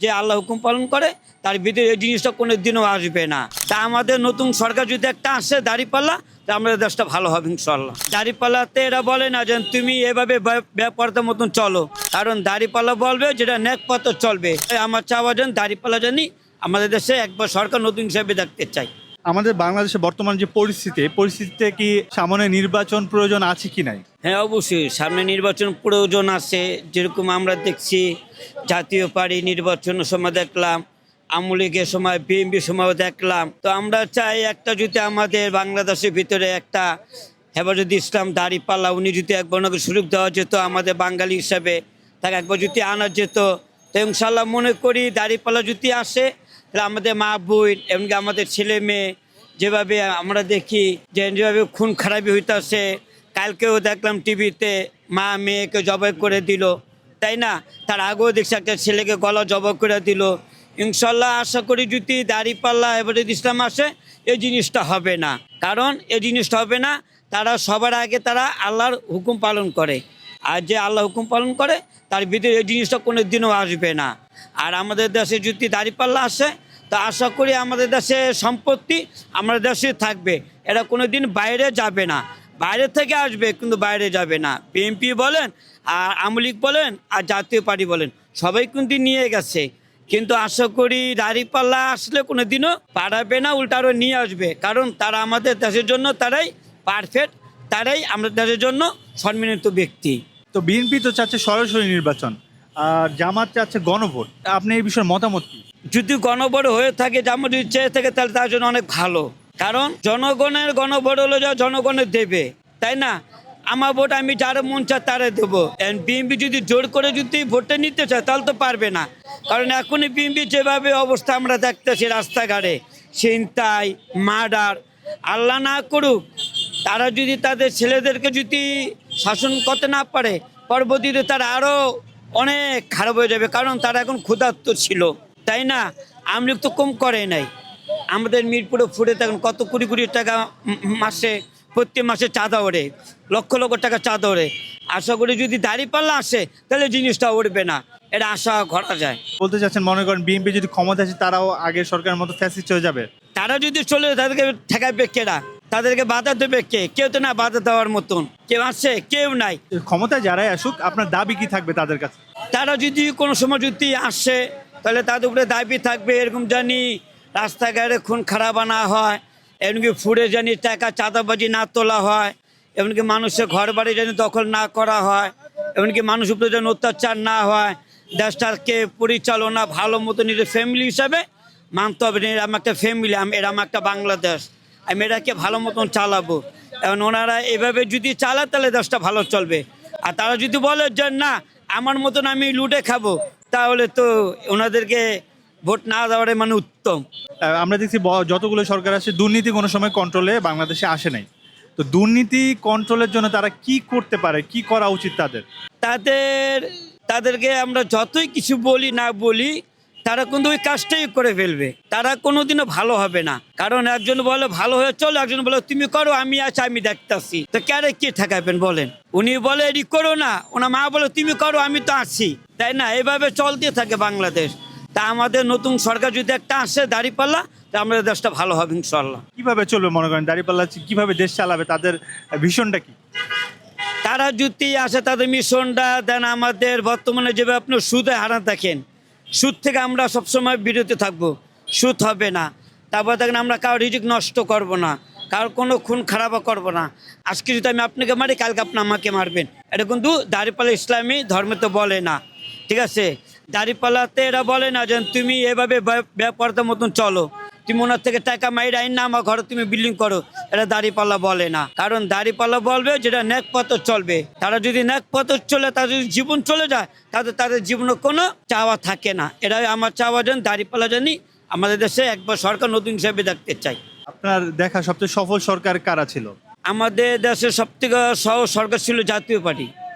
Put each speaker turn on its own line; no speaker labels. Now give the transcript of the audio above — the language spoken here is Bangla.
যে আল্লাহ হুকুম পালন করে, তার ভিতরে এই জিনিসটা কোনো দিনও আসবে না। তা আমাদের নতুন সরকার যদি একটা আসে দাঁড়িপাল্লা, তা আমাদের দেশটা ভালো হবে ইনশাল্লাহ দাঁড়িপাল্লাতে এরা বলে না যে তুমি এভাবে ব্যাপারটার মতন চলো। কারণ দাঁড়িপাল্লা বলবে যেটা ন্যাক পথ চলবে। আমার চাওয়া যেন দাঁড়িপাল্লা জানি আমাদের দেশে একবার সরকার নতুন হিসাবে দেখতে চাই
আমাদের বাংলাদেশে বর্তমান যে পরিস্থিতি, পরিস্থিতিতে কি সামনে নির্বাচন প্রয়োজন আছে কি নাই?
হ্যাঁ অবশ্যই। সামনে নির্বাচন প্রয়োজন আছে। যেরকম আমরা দেখছি, জাতীয় পার্টি নির্বাচনের সময় দেখলাম আমলিগের সময়, বিএনপির সময় দেখলাম। তো আমরা চাই একটা যদি আমাদের বাংলাদেশের ভিতরে একটা হেফাজত ইসলাম দাঁড়িপাল্লা উনি যদি একবার ওনাকে সুযোগ দেওয়া যেত, আমাদের বাঙালি হিসাবে তাকে একবার যদি আনা যেত, তো ইনশাল্লাহ মনে করি দাঁড়িপাল্লা যদি আসে, তাহলে আমাদের মা বোন, এমনকি আমাদের ছেলে মেয়ে যেভাবে আমরা দেখি যে যেভাবে খুন খারাপি হইতাছে, কালকেও দেখলাম টিভিতে মা মেয়েকে জবাই করে দিল। তাই না? তার আগেও দেখছি একটা ছেলেকে গলা জবাই করে দিল। ইনশাল্লাহ আশা করি যদি দাড়িপাল্লা এবারে ইসলাম আসে, এই জিনিসটা হবে না। কারণ এই জিনিসটা হবে না, তারা সবার আগে তারা আল্লাহর হুকুম পালন করে। আর যে আল্লাহ হুকুম পালন করে, তার ভিতরে এই জিনিসটা কোনো দিনও আসবে না। আর আমাদের দেশে যদি দাড়িপাল্লা আসে তা আশা করি আমাদের দেশে সম্পত্তি আমাদের দেশে থাকবে। এরা কোনো দিন বাইরে যাবে না। বাইরে থেকে আসবে, কিন্তু বাইরে যাবে না। বিএনপি বলেন, আর আমলিক বলেন, আর জাতীয় পার্টি বলেন, সবাই কিন্তু নিয়ে গেছে। কিন্তু আশা করি দাঁড়িপাল্লা আসলে কোনো দিনও পারাবে না উল্টা আরও নিয়ে আসবে। কারণ তারা আমাদের দেশের জন্য তারাই পারফেক্ট তারাই আমাদের দেশের জন্য সম্মানিত ব্যক্তি।
তো বিএনপি তো চাচ্ছে সরাসরি নির্বাচন, আর জামাত চাচ্ছে গণভোট। আপনি এই বিষয়ে মতামত কি?
যদি গণভোট হয়ে থাকে যেমন ইচ্ছে থাকে, তাহলে তার জন্য অনেক ভালো। কারণ জনগণের গণভোট হলো যা জনগণের দেবে, তাই না? আমার ভোট আমি যার মন চায় তারে দেবো। বিএনপি যদি জোর করে যদি ভোটটা নিতে চায়, তাহলে তো পারবে না। কারণ এখনই বিএনপি যেভাবে অবস্থা আমরা দেখতেছি রাস্তাঘাটে, ছিনতাই, মার্ডার, আল্লাহ না করুক, তারা যদি তাদের ছেলেদেরকে যদি শাসন করতে না পারে, পরবর্তীতে তারা আরও অনেক খারাপ হয়ে যাবে। কারণ তারা এখন ক্ষুধার্ত ছিল। তাই না? আমলিক তো কম করে নাই। আমাদের মিরপুরে ফুটে তখন কত কুড়ি কুড়ি টাকা মাসে প্রত্যেক মাসে চাঁদা ওড়ে লক্ষ লক্ষ টাকা চাঁদা ওড়ে। আশা করি যদি দাঁড়িপাল্লা আসে তাহলে জিনিসটা উঠবে না। এটা আশা করা যায়।
বলতে চাচ্ছেন মনে করেন বিএনপি যদি ক্ষমতা আসে তারাও আগের সরকারের মতো ফ্যাসিস্ট হয়ে যাবে?
তারা যদি চলে তাদেরকে ঠেকাবে কেরা? তাদেরকে বাধা দেবে কে? কেউ তো না বাধা দেওয়ার মতন। কেউ আছে কেউ নাই।
ক্ষমতায় যারাই আসুক আপনার দাবি কি থাকবে তাদের কাছে?
তারা যদি কোনো সময় যদি আসে তাহলে তাদের উপরে দাবি থাকবে, এরকম জানি রাস্তাঘাটে খুন খারাপ না হয়, এমনকি ফুড়ে জানি টাকা চাঁদাবাজি না তোলা হয়, এমনকি মানুষের ঘর বাড়ি যেন দখল না করা হয়, এমনকি মানুষ উপরে যেন অত্যাচার না হয়, দেশটাকে পরিচালনা ভালো মতো নিজের ফ্যামিলি হিসাবে মানতে হবে এরম একটা ফ্যামিলি আমি এরম একটা বাংলাদেশ, আমি এটাকে ভালো মতন চালাবো। এখন ওনারা এভাবে যদি চালায়, তাহলে দেশটা ভালো চলবে। আর তারা যদি বলে যে না, আমার মতন আমি লুটে খাব তাহলে তো ওনাদেরকে ভোট না দেওয়াটাই মানে উত্তম।
আমরা দেখছি যতগুলো সরকার আসে দুর্নীতি কোনো সময় কন্ট্রোলে বাংলাদেশে আসে নাই। তো দুর্নীতি কন্ট্রোলের জন্য তারা কি করতে পারে কি করা উচিত তাদের?
তাদের তাদেরকে আমরা যতই কিছু বলি না বলি তারা কিন্তু ওই কাজটাই করে ফেলবে। তারা কোনোদিনও ভালো হবে না। কারণ একজন বলে ভালো হয়ে চলো একজন বলে তুমি করো আমি আছি আমি দেখতাছি। তো ক্যারে কে ঠেকাবেন বলেন? উনি বলে এটি করো না। ওনার মা বলে তুমি করো আমি তো আছি তাই না? এভাবে চলতে থাকে বাংলাদেশ। তা আমাদের নতুন সরকার যদি একটা আসে দাঁড়িপাল্লা তা আমাদের দেশটা ভালো হবে ইনশাল্লাহ
কীভাবে চলবে মনে করেন দাঁড়িপাল্লা? কীভাবে দেশ চালাবে? তাদের ভীষণটা কি?
তারা যদি আসে তাদের মিশনটা দেন আমাদের বর্তমানে যেভাবে আপনি সুদে হারা দেখেন। সুদ থেকে আমরা সবসময় বিরত থাকব। সুদ হবে না। তারপর দেখেন আমরা কারও রিজিক নষ্ট করব না। কারোর কোনো খুন খারাপও করব না। আজকে যদি আমি আপনাকে মারি, কালকে আপনি আমাকে মারবেন। এটা কিন্তু দাঁড়িপাল্লা ইসলামী ধর্মে তো বলে না। ঠিক আছে? দাঁড়িপাল্লাতে এরা বলে না যে তুমি এভাবে ব্যাপারটার মতন চলো। তুমি ওনার থেকে টাকা মাইর আইন না, আমার ঘরে তুমি বিল্ডিং করো। এটা দাঁড়িপাল্লা বলে না। কারণ দাঁড়িপাল্লা বলবে যেটা ন্যাক পথ চলবে। তারা যদি ন্যাক চলে, তাদের যদি জীবন চলে যায় তাহলে তাদের জীবনে কোনো চাওয়া থাকে না। এটাই আমার চাওয়া যেন দাঁড়িপাল্লা জানি। আমাদের দেশে একবার সরকার নতুন হিসেবে দেখতে চাই।
আপনার দেখা সবচেয়ে সফল সরকার কারা ছিল?
আমাদের দেশের সবথেকে সহ সরকার ছিল জাতীয় পার্টি।